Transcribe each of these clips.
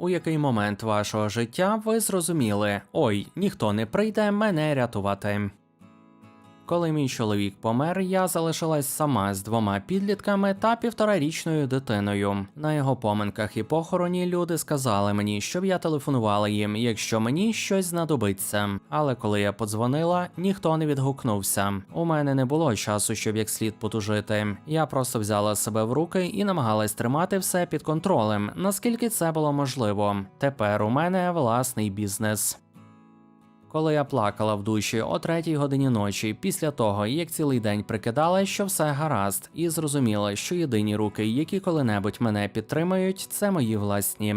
у який момент вашого життя ви зрозуміли: ой, ніхто не прийде мене рятувати. Коли мій чоловік помер, я залишилась сама з двома підлітками та півторарічною дитиною. На його поминках і похороні люди сказали мені, щоб я телефонувала їм, якщо мені щось знадобиться. Але коли я подзвонила, ніхто не відгукнувся. У мене не було часу, щоб як слід потужити. Я просто взяла себе в руки і намагалась тримати все під контролем, наскільки це було можливо. Тепер у мене власний бізнес. Коли я плакала в душі о третій годині ночі, після того як цілий день прикидала, що все гаразд, і зрозуміла, що єдині руки, які коли-небудь мене підтримають, це мої власні.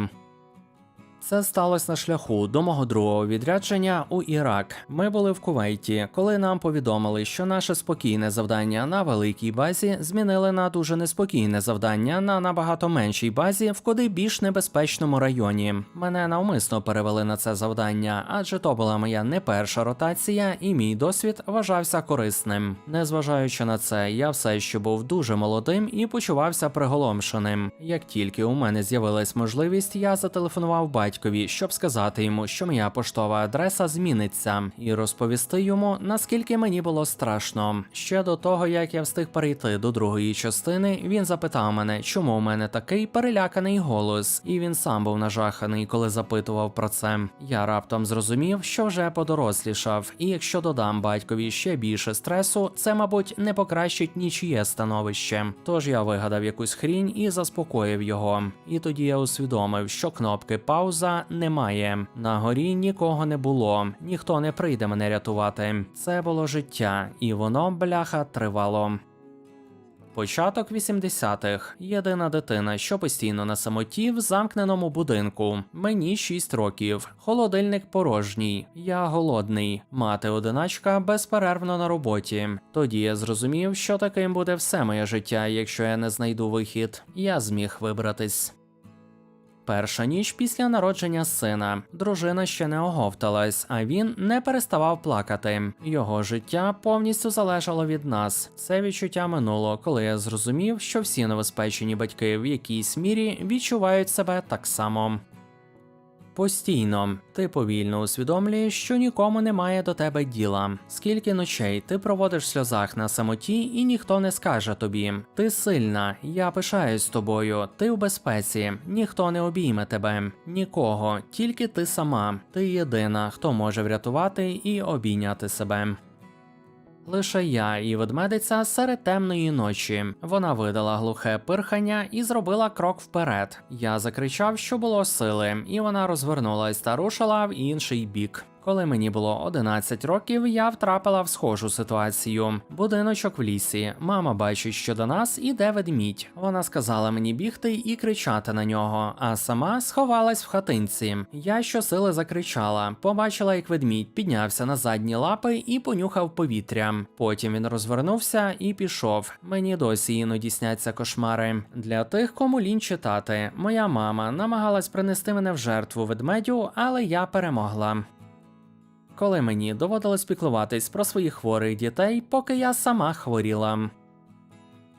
Це сталося на шляху до мого другого відрядження у Ірак. Ми були в Кувейті, коли нам повідомили, що наше спокійне завдання на великій базі змінили на дуже неспокійне завдання на набагато меншій базі в куди більш небезпечному районі. Мене навмисно перевели на це завдання, адже то була моя не перша ротація, і мій досвід вважався корисним. Незважаючи на це, я все ще був дуже молодим і почувався приголомшеним. Як тільки у мене з'явилась можливість, я зателефонував батькові, щоб сказати йому, що моя поштова адреса зміниться, і розповісти йому, наскільки мені було страшно. Ще до того, як я встиг перейти до другої частини, він запитав мене, чому у мене такий переляканий голос, і він сам був нажаханий, коли запитував про це. Я раптом зрозумів, що вже подорослішав, і якщо додам батькові ще більше стресу, це, мабуть, не покращить нічиє становище. Тож я вигадав якусь хрінь і заспокоїв його. І тоді я усвідомив, що кнопки пауза немає. На горі нікого не було, ніхто не прийде мене рятувати. Це було життя, і воно, бляха, тривало. Початок 80-х. Єдина дитина, що постійно на самоті в замкненому будинку. Мені 6 років. Холодильник порожній. Я голодний. Мати одиначка безперервно на роботі. Тоді я зрозумів, що таким буде все моє життя, якщо я не знайду вихід. Я зміг вибратись. Перша ніч після народження сина. Дружина ще не оговталась, а він не переставав плакати. Його життя повністю залежало від нас. Це відчуття минуло, коли я зрозумів, що всі новоспечені батьки в якійсь мірі відчувають себе так само. Постійно ти повільно усвідомлюєш, що нікому немає до тебе діла. Скільки ночей ти проводиш в сльозах на самоті, і ніхто не скаже тобі: ти сильна, я пишаюсь тобою, ти в безпеці, ніхто не обійме тебе, нікого, тільки ти сама. Ти єдина, хто може врятувати і обійняти себе. Лише я і ведмедиця серед темної ночі. Вона видала глухе пирхання і зробила крок вперед. Я закричав, що було сили, і вона розвернулась та рушила в інший бік. Коли мені було 11 років, я втрапила в схожу ситуацію. Будиночок в лісі. Мама бачить, що до нас іде ведмідь. Вона сказала мені бігти і кричати на нього, а сама сховалась в хатинці. Я щосили закричала. Побачила, як ведмідь піднявся на задні лапи і понюхав повітря. Потім він розвернувся і пішов. Мені досі іноді сняться кошмари. Для тих, кому лінь читати, моя мама намагалась принести мене в жертву ведмедю, але я перемогла. Коли мені доводилось піклуватись про своїх хворих дітей, поки я сама хворіла.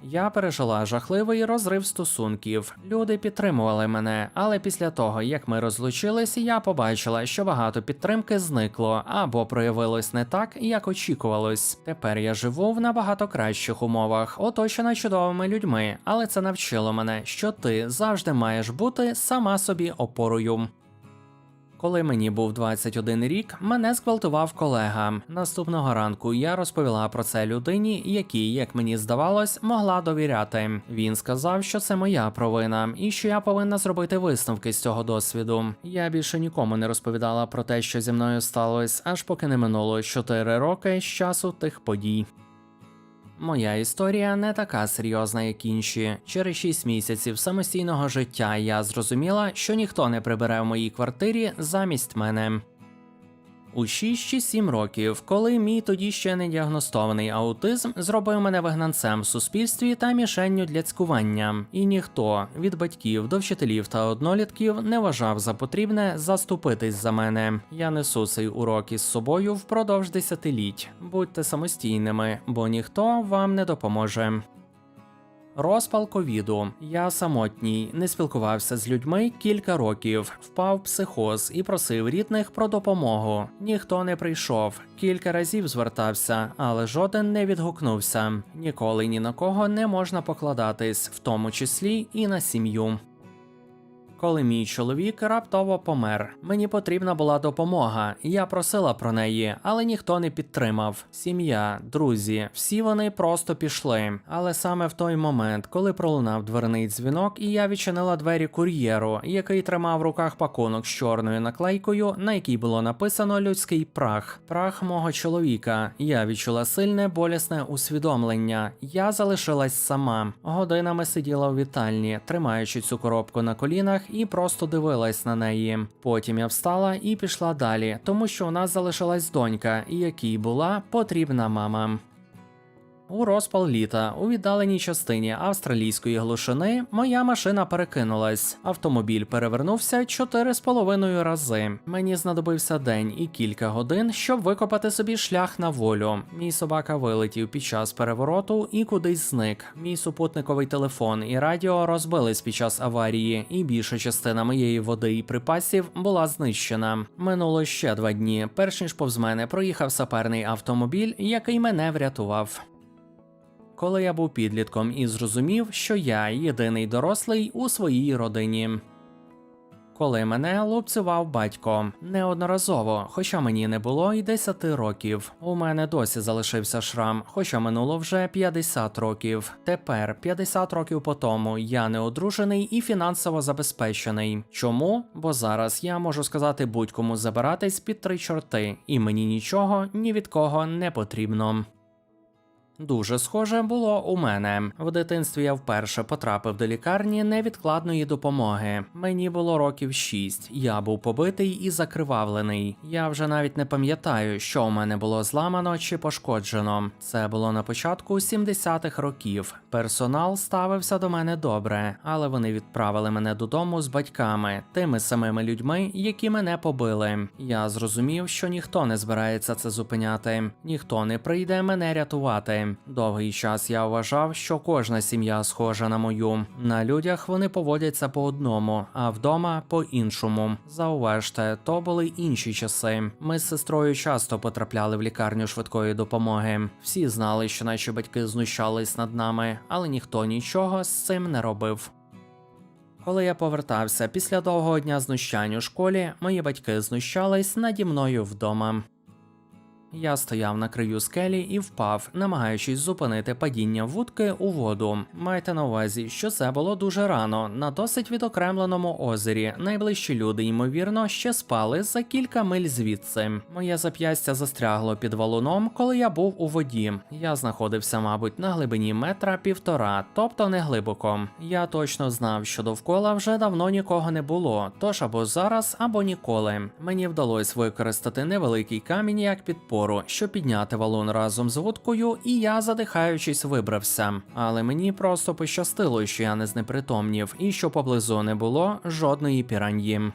Я пережила жахливий розрив стосунків. Люди підтримували мене, але після того, як ми розлучились, я побачила, що багато підтримки зникло або проявилось не так, як очікувалось. Тепер я живу в набагато кращих умовах, оточена чудовими людьми, але це навчило мене, що ти завжди маєш бути сама собі опорою. Коли мені був 21 рік, мене зґвалтував колега. Наступного ранку я розповіла про це людині, якій, як мені здавалось, могла довіряти. Він сказав, що це моя провина, і що я повинна зробити висновки з цього досвіду. Я більше нікому не розповідала про те, що зі мною сталося, аж поки не минуло 4 роки з часу тих подій. Моя історія не така серйозна, як інші. Через 6 місяців самостійного життя я зрозуміла, що ніхто не прибере в моїй квартирі замість мене. У 6 чи 7 років, коли мій тоді ще не діагностований аутизм зробив мене вигнанцем в суспільстві та мішенню для цькування, і ніхто від батьків до вчителів та однолітків не вважав за потрібне заступитись за мене. Я несу цей урок із собою впродовж десятиліть. Будьте самостійними, бо ніхто вам не допоможе. Розпал ковіду. Я самотній, не спілкувався з людьми кілька років, впав психоз і просив рідних про допомогу. Ніхто не прийшов. Кілька разів звертався, але жоден не відгукнувся. Ніколи ні на кого не можна покладатись, в тому числі і на сім'ю. Коли мій чоловік раптово помер, мені потрібна була допомога. Я просила про неї, але ніхто не підтримав. Сім'я, друзі, всі вони просто пішли. Але саме в той момент, коли пролунав дверний дзвінок, і я відчинила двері кур'єру, який тримав в руках пакунок з чорною наклейкою, на якій було написано людський прах, прах мого чоловіка. Я відчула сильне болісне усвідомлення. Я залишилась сама. Годинами сиділа у вітальні, тримаючи цю коробку на колінах і просто дивилась на неї. Потім я встала і пішла далі, тому що у нас залишилась донька, якій була потрібна мама. У розпал літа у віддаленій частині австралійської глушини моя машина перекинулась. Автомобіль перевернувся чотири з половиною рази. Мені знадобився день і кілька годин, щоб викопати собі шлях на волю. Мій собака вилетів під час перевороту і кудись зник. Мій супутниковий телефон і радіо розбились під час аварії, і більша частина моєї води і припасів була знищена. Минуло ще два дні, перш ніж повз мене проїхав саперний автомобіль, який мене врятував коли я був підлітком і зрозумів, що я єдиний дорослий у своїй родині. Коли мене лупцював батько неодноразово, хоча мені не було й 10 років. У мене досі залишився шрам, хоча минуло вже 50 років. Тепер, 50 років по тому, я не одружений і фінансово забезпечений. Чому? Бо зараз я можу сказати будь-кому забиратись під три чорти, і мені нічого ні від кого не потрібно. Дуже схоже було у мене. В дитинстві я вперше потрапив до лікарні невідкладної допомоги. Мені було років шість. Я був побитий і закривавлений. Я вже навіть не пам'ятаю, що у мене було зламано чи пошкоджено. Це було на початку 70-х років. Персонал ставився до мене добре, але вони відправили мене додому з батьками, тими самими людьми, які мене побили. Я зрозумів, що ніхто не збирається це зупиняти, ніхто не прийде мене рятувати. Довгий час я вважав, що кожна сім'я схожа на мою. На людях вони поводяться по одному, а вдома по іншому. Зауважте, то були інші часи. Ми з сестрою часто потрапляли в лікарню швидкої допомоги. Всі знали, що наші батьки знущались над нами, але ніхто нічого з цим не робив. Коли я повертався після довгого дня знущань у школі, мої батьки знущались наді мною вдома. Я стояв на краю скелі і впав, намагаючись зупинити падіння вудки у воду. Майте на увазі, що це було дуже рано, на досить відокремленому озері. Найближчі люди, ймовірно, ще спали за кілька миль звідси. Моє зап'ястя застрягло під валуном, коли я був у воді. Я знаходився, мабуть, на глибині метра півтора, тобто не глибоко. Я точно знав, що довкола вже давно нікого не було, тож або зараз, або ніколи. Мені вдалося використати невеликий камінь як підпору, щоб підняти валун разом з вудкою, і я, задихаючись, вибрався. Але мені просто пощастило, що я не знепритомнів, і що поблизу не було жодної піраньї.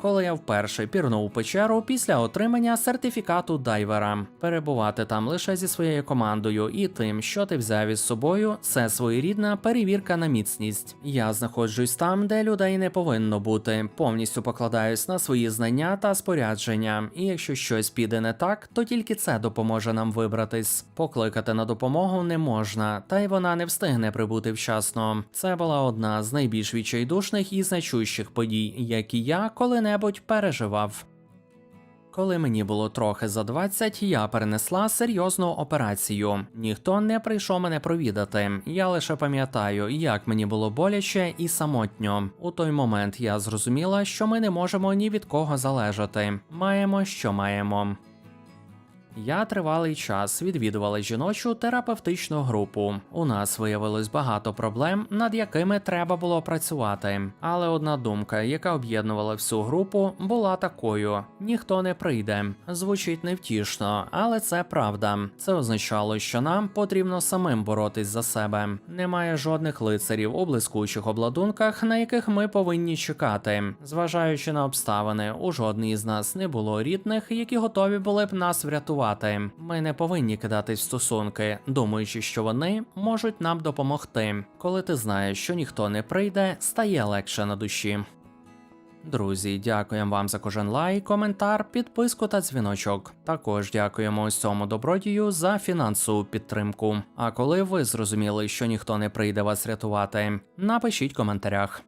Коли я вперше пірнув у печеру після отримання сертифікату дайвера, перебувати там лише зі своєю командою і тим, що ти взяв із собою, це своєрідна перевірка на міцність. Я знаходжусь там, де людей не повинно бути, повністю покладаюсь на свої знання та спорядження. І якщо щось піде не так, то тільки це допоможе нам вибратись. Покликати на допомогу не можна, та й вона не встигне прибути вчасно. Це була одна з найбільш відчайдушних і значущих подій, які я коли-небудь переживав. Коли мені було трохи за 20, я перенесла серйозну операцію. Ніхто не прийшов мене провідати. Я лише пам'ятаю, як мені було боляче і самотньо. У той момент я зрозуміла, що ми не можемо ні від кого залежати. Маємо, що маємо. Я тривалий час відвідувала жіночу терапевтичну групу. У нас виявилось багато проблем, над якими треба було працювати. Але одна думка, яка об'єднувала всю групу, була такою: ніхто не прийде. Звучить невтішно, але це правда. Це означало, що нам потрібно самим боротись за себе. Немає жодних лицарів у блискучих обладунках, на яких ми повинні чекати. Зважаючи на обставини, у жодній з нас не було рідних, які готові були б нас врятувати. Рятувати. Ми не повинні кидатись стосунки, думаючи, що вони можуть нам допомогти. Коли ти знаєш, що ніхто не прийде, стає легше на душі. Друзі, дякуємо вам за кожен лайк, коментар, підписку та дзвіночок. Також дякуємо ось цьому добродію за фінансову підтримку. А коли ви зрозуміли, що ніхто не прийде вас рятувати, напишіть в коментарях.